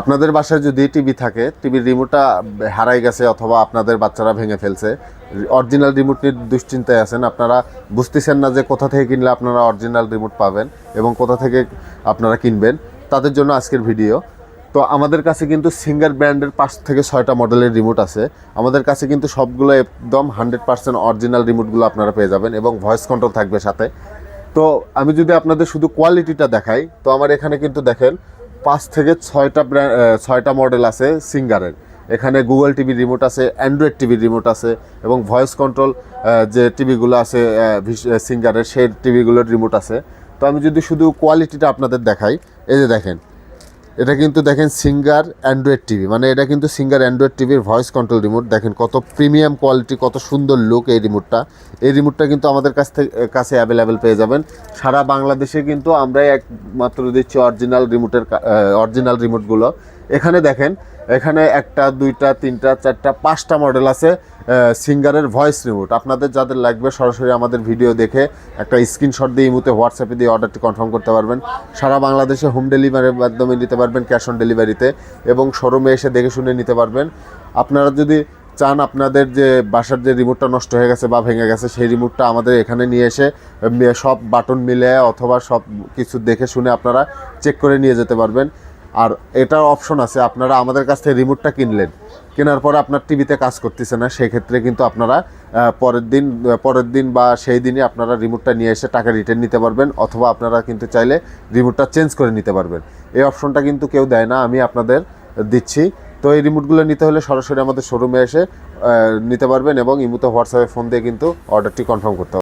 আপনাদের বাসায় যদি টিভি থাকে, টিভির রিমোটটা হারাই গেছে অথবা আপনাদের বাচ্চারা ভেঙে ফেলছে, অরিজিনাল রিমোট নিয়ে দুশ্চিন্তায় আছেন, আপনারা বুঝতেছেন না যে কোথা থেকে কিনলে আপনারা অরিজিনাল রিমোট পাবেন এবং কোথা থেকে আপনারা কিনবেন, তাদের জন্য আজকের ভিডিও। তো আমাদের কাছে কিন্তু সিঙ্গার ব্র্যান্ডের পাঁচ থেকে ছয়টা মডেলের রিমোট আছে। আমাদের কাছে কিন্তু সবগুলো একদম হান্ড্রেড পার্সেন্ট অরিজিনাল রিমোটগুলো আপনারা পেয়ে যাবেন এবং ভয়েস কন্ট্রোল থাকবে সাথে। তো আমি যদি আপনাদের শুধু কোয়ালিটিটা দেখাই, তো আমার এখানে কিন্তু দেখেন পাঁচ থেকে ছয়টা ব্র্যান্ড ছয়টা মডেল আছে সিঙ্গারের। এখানে গুগল টিভি রিমোট আছে অ্যান্ড্রয়েড টিভি রিমোট আছে এবং ভয়েস কন্ট্রোল যে টিভিগুলো আছে সিঙ্গারের, সেই টিভিগুলোর রিমোট আছে। তো আমি যদি শুধু কোয়ালিটিটা আপনাদের দেখাই, এই যে দেখেন এটা কিন্তু দেখেন সিঙ্গার অ্যান্ড্রয়েড টিভি মানে এটা কিন্তু সিঙ্গার অ্যান্ড্রয়েড টিভির ভয়েস কন্ট্রোল রিমোট। দেখেন কত প্রিমিয়াম কোয়ালিটি, কত সুন্দর লুক এই রিমোটটা। এই রিমোটটা কিন্তু আমাদের কাছ থেকে, কাছে অ্যাভেলেবেল পেয়ে যাবেন। সারা বাংলাদেশে কিন্তু আমরাই একমাত্র দিচ্ছি অরিজিনাল রিমোটের অরিজিনাল রিমোটগুলো এখানে দেখেন, এখানে একটা, দুইটা, তিনটা, চারটা, পাঁচটা মডেল আছে সিঙ্গারের ভয়েস রিমোট আপনাদের যাদের লাগবে সরাসরি আমাদের ভিডিও দেখে একটা স্ক্রিনশট দিয়ে এই মুহূর্তে হোয়াটসঅ্যাপে দিয়ে অর্ডারটি কনফার্ম করতে পারবেন। সারা বাংলাদেশে হোম ডেলিভারির মাধ্যমে নিতে পারবেন ক্যাশ অন ডেলিভারিতে এবং শোরুমে এসে দেখে শুনে নিতে পারবেন। আপনারা যদি চান আপনাদের যে বাসার যে রিমোটটা নষ্ট হয়ে গেছে বা ভেঙে গেছে, সেই রিমোটটা আমাদের এখানে নিয়ে এসে সব বাটন মিলে অথবা সব কিছু দেখে শুনে আপনারা চেক করে নিয়ে যেতে পারবেন। আর এটার অপশন আছে, আপনারা আমাদের কাছ থেকে রিমোটটা কিনলেন। কেনার পরে আপনার টিভিতে কাজ করতেছে না, সেক্ষেত্রে কিন্তু আপনারা পরের দিন পরের দিন বা সেই দিনই আপনারা রিমোটটা নিয়ে এসে টাকা রিটার্ন নিতে পারবেন, অথবা আপনারা কিন্তু চাইলে রিমোটটা চেঞ্জ করে নিতে পারবেন। এই অপশনটা কিন্তু কেউ দেয় না, আমি আপনাদের দিচ্ছি। তো এই রিমোটগুলো নিতে হলে সরাসরি আমাদের শোরুমে এসে নিতে পারবেন এবং ইমুতে হোয়াটসঅ্যাপে ফোন দিয়ে কিন্তু অর্ডারটি কনফার্ম করতে হবে